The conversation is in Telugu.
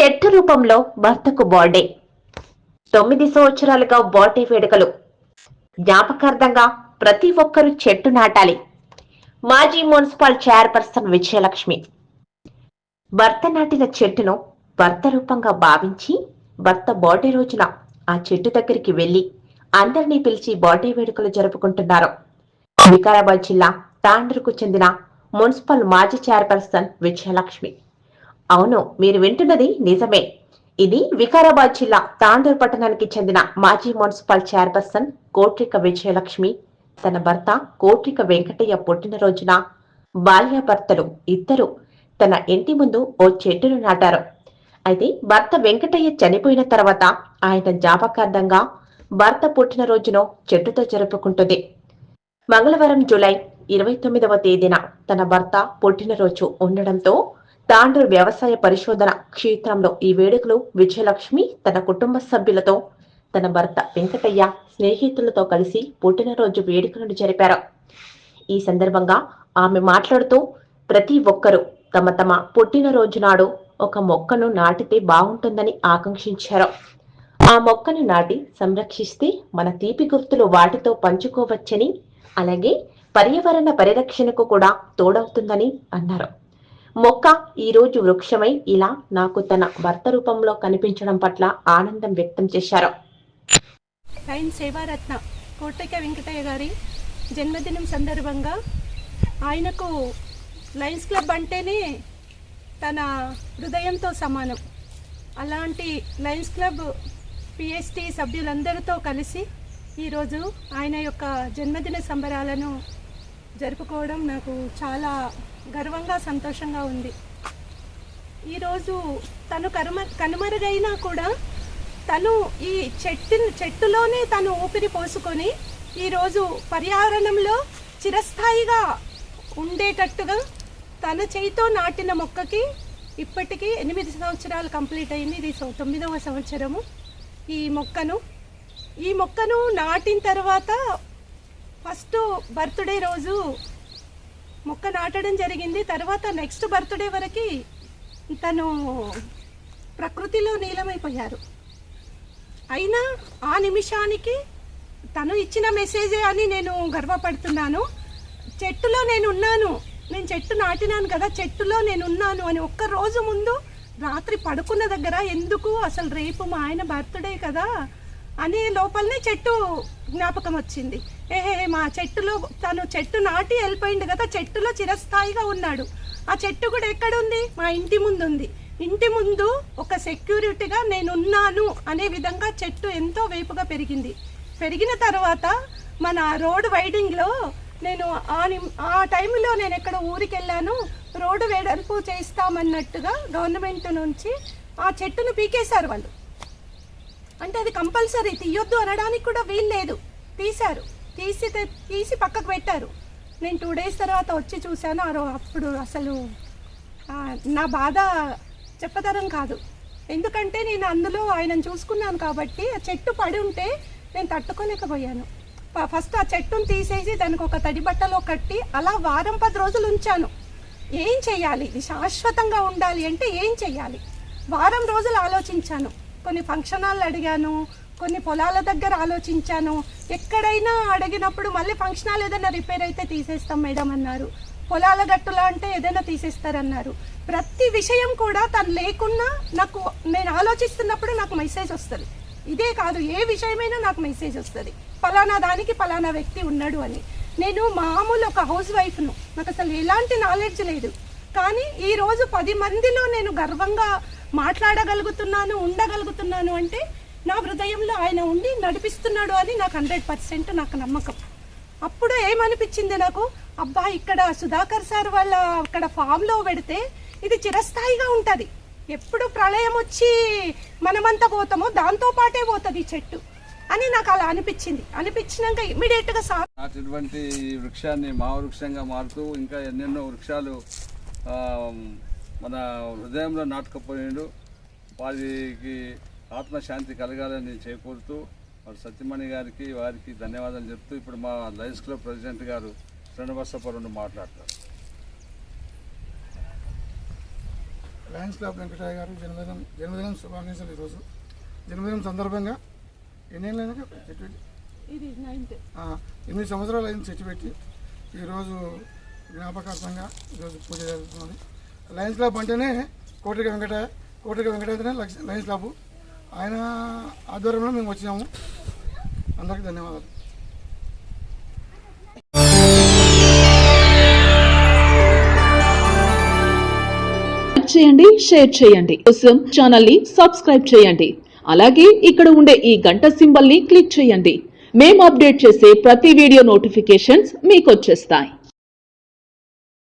చెట్టు రూపంలో భర్తకు బర్త్డే. తొమ్మిది సంవత్సరాలుగా బర్త్డే వేడుకలు. జ్ఞాపకార్థంగా ప్రతి ఒక్కరూ చెట్టు నాటాలి. మాజీ మున్సిపల్ చైర్పర్సన్ విజయలక్ష్మి. భర్త నాటిన చెట్టును భర్త రూపంగా భావించి భర్త బర్త్డే రోజున ఆ చెట్టు దగ్గరికి వెళ్ళి అందరినీ పిలిచి బర్త్డే వేడుకలు జరుపుకుంటున్నారు. వికారాబాద్ జిల్లా తాండ్రుకు చెందిన మున్సిపల్ మాజీ చైర్పర్సన్ విజయలక్ష్మి. అవును మీరు వింటున్నది నిజమే. ఇది వికారాబాద్ జిల్లా తాండూర్ పట్టణానికి చెందిన మాజీ మున్సిపల్ చైర్పర్సన్ కోట్రిక విజయలక్ష్మి. తన భర్త కోట్రిక వెంకటయ్య పుట్టినరోజున భార్యాభర్తలు ఇద్దరు తన ఇంటి ముందు ఓ చెట్టును నాటారు. అయితే భర్త వెంకటయ్య చనిపోయిన తర్వాత ఆయన జ్ఞాపకార్థంగా భర్త పుట్టినరోజును చెట్టుతో జరుపుకుంటుంది. మంగళవారం జూలై ఇరవై తొమ్మిదవ తేదీన తన భర్త పుట్టినరోజు ఉండడంతో తాండూర్ వ్యవసాయ పరిశోధన క్షేత్రంలో ఈ వేడుకలు విజయలక్ష్మి తన కుటుంబ సభ్యులతో తన భర్త వెంకటయ్య స్నేహితులతో కలిసి పుట్టినరోజు వేడుకలను జరిపారు. ఈ సందర్భంగా ఆమె మాట్లాడుతూ ప్రతి ఒక్కరూ తమ తమ పుట్టినరోజు నాడు ఒక మొక్కను నాటితే బాగుంటుందని ఆకాంక్షించారు. ఆ మొక్కను నాటి సంరక్షిస్తే మన తీపి గుర్తులు వాటితో పంచుకోవచ్చని అలాగే పర్యావరణ పరిరక్షణకు కూడా తోడవుతుందని అన్నారు. మొక్క ఈరోజు వృక్షమై ఇలా నాకు తన భర్త రూపంలో కనిపించడం పట్ల ఆనందం వ్యక్తం చేశారు. లైన్ సేవారత్న కోటక వెంకటయ్య గారి జన్మదినం సందర్భంగా ఆయనకు లయన్స్ క్లబ్ అంటేనే తన హృదయంతో సమానం. అలాంటి లయన్స్ క్లబ్ పిఎస్టీ సభ్యులందరితో కలిసి ఈరోజు ఆయన యొక్క జన్మదిన సంబరాలను జరుపుకోవడం నాకు చాలా గర్వంగా సంతోషంగా ఉంది. ఈరోజు తను కనుమ కనుమరుగైనా కూడా తను ఈ చెట్టు చెట్టులోనే తను ఊపిరి పోసుకొని ఈరోజు పర్యావరణంలో చిరస్థాయిగా ఉండేటట్టుగా తన చేయితో నాటిన మొక్కకి ఇప్పటికీ ఎనిమిది సంవత్సరాలు కంప్లీట్ అయింది. ఇది సో- తొమ్మిదవ సంవత్సరము. ఈ మొక్కను ఈ మొక్కను నాటిన తర్వాత ఫస్ట్ బర్త్డే రోజు మొక్క నాటడం జరిగింది. తర్వాత నెక్స్ట్ బర్త్డే వరకు తను ప్రకృతిలో నీలమైపోయారు. అయినా ఆ నిమిషానికి తను ఇచ్చిన మెసేజే అని నేను గర్వపడుతున్నాను. చెట్టులో నేను ఉన్నాను నేను చెట్టు నాటినాను కదా చెట్టులో నేను ఉన్నాను అని ఒక్క రోజు ముందు రాత్రి పడుకున్న దగ్గర ఎందుకు అసలు రేపు మా ఆయన బర్త్డే కదా అనే లోపలనే చెట్టు జ్ఞాపకం వచ్చింది. ఏహే మా చెట్టులో తను చెట్టు నాటి వెళ్ళిపోయింది కదా చెట్టులో చిరస్థాయిగా ఉన్నాడు. ఆ చెట్టు కూడా ఎక్కడుంది? మా ఇంటి ముందు ఉంది ఇంటి ముందు ఒక సెక్యూరిటీగా నేనున్నాను అనే విధంగా చెట్టు ఎంతో వేపుగా పెరిగింది. పెరిగిన తర్వాత మన రోడ్ వైడింగ్లో నేను ఆ ఆ టైంలో నేను ఎక్కడ ఊరికి వెళ్ళాను రోడ్డు వెడల్పు చేస్తామన్నట్టుగా గవర్నమెంట్ నుంచి ఆ చెట్టును పీకేశారు వాళ్ళు. అంటే అది కంపల్సరీ తీయొద్దు అనడానికి కూడా వీల్లేదు. తీశారు. తీసి తీసి పక్కకు పెట్టారు. నేను టూ డేస్ తర్వాత వచ్చి చూశాను. ఆ అప్పుడు అసలు నా బాధ చెప్పతరం కాదు. ఎందుకంటే నేను అందులో ఆయనను చూసుకున్నాను కాబట్టి ఆ చెట్టు పడి ఉంటే నేను తట్టుకోలేకపోయాను. ఫస్ట్ ఆ చెట్టును తీసేసి దానికి ఒక తడి బట్టలో కట్టి అలా వారం పది రోజులు ఉంచాను. ఏం చేయాలి? ఇది శాశ్వతంగా ఉండాలి అంటే ఏం చేయాలి? వారం రోజులు ఆలోచించాను. కొన్ని ఫంక్షన్ హాల్ అడిగాను. కొన్ని పొలాల దగ్గర ఆలోచించాను. ఎక్కడైనా అడిగినప్పుడు మళ్ళీ ఫంక్షన్ హాల్ ఏదైనా రిపేర్ అయితే తీసేస్తాం మేడం అన్నారు. పొలాల గట్టులా అంటే ఏదైనా తీసేస్తారన్నారు. ప్రతి విషయం కూడా తను లేకున్నా నాకు నేను ఆలోచిస్తున్నప్పుడు నాకు మెసేజ్ వస్తుంది. ఇదే కాదు ఏ విషయమైనా నాకు మెసేజ్ వస్తుంది. ఫలానా దానికి ఫలానా వ్యక్తి ఉన్నాడు అని. నేను మామూలు ఒక హౌస్ వైఫ్ను నాకు అసలు ఎలాంటి నాలెడ్జ్ లేదు. కానీ ఈరోజు పది మందిలో నేను గర్వంగా మాట్లాడగలుగుతున్నాను ఉండగలుగుతున్నాను అంటే నా హృదయంలో ఆయన ఉండి నడిపిస్తున్నాడు అని నాకు హండ్రెడ్ పర్సెంట్ నాకు నమ్మకం. అప్పుడు ఏమనిపించింది నాకు? అబ్బా ఇక్కడ సుధాకర్ సార్ వాళ్ళ అక్కడ ఫామ్లో పెడితే ఇది చిరస్థాయిగా ఉంటుంది. ఎప్పుడు ప్రళయం వచ్చి మనమంతా పోతామో దాంతో పాటే పోతుంది చెట్టు అని నాకు అలా అనిపించింది. అనిపించినాక ఇమ్మీడియట్గా సార్ నాటినటువంటి వృక్షాన్ని మా వృక్షంగా మారుతూ ఇంకా ఎన్నెన్నో వృక్షాలు మన హృదయంలో నాటుకుపోయిండు. వారికి ఆత్మశాంతి కలగాలని చేకూరుతూ మరి సత్యమణి గారికి వారికి ధన్యవాదాలు చెప్తూ ఇప్పుడు మా లయన్స్ క్లబ్ ప్రెసిడెంట్ గారు శ్రీనివాసప్ప రెండు మాట్లాడతారు. లయన్స్ క్లబ్ వెంకటయ్య గారు జన్మదినం జన్మదినం శుభాకాంక్షలు ఈరోజు. జన్మదినం సందర్భంగా ఎన్నేళ్ళైనా చెట్టు ఆ, ఎనిమిది సంవత్సరాలు అయింది చెట్టు పెట్టి. ఈరోజు జ్ఞాపకార్థంగా ఈరోజు పూజ జరుగుతున్నది లయన్స్ క్లబ్ అంటేనే కోటిక వెంకటయ్య కోటిక వెంకటయ్యనే లయన్స్ క్లబ్. ఆయన ఆధ్వర్యంలో మేము వచ్చినాము. అందరికీ ధన్యవాదాలు. చేయండి షేర్ చేయండి. కోసం ఛానల్ని సబ్స్క్రైబ్ చేయండి. అలాగే ఇక్కడ ఉండే ఈ గంట సింబల్ని క్లిక్ చేయండి. మేము అప్డేట్ చేసే ప్రతి వీడియో నోటిఫికేషన్స్ మీకు వచ్చేస్తాయి.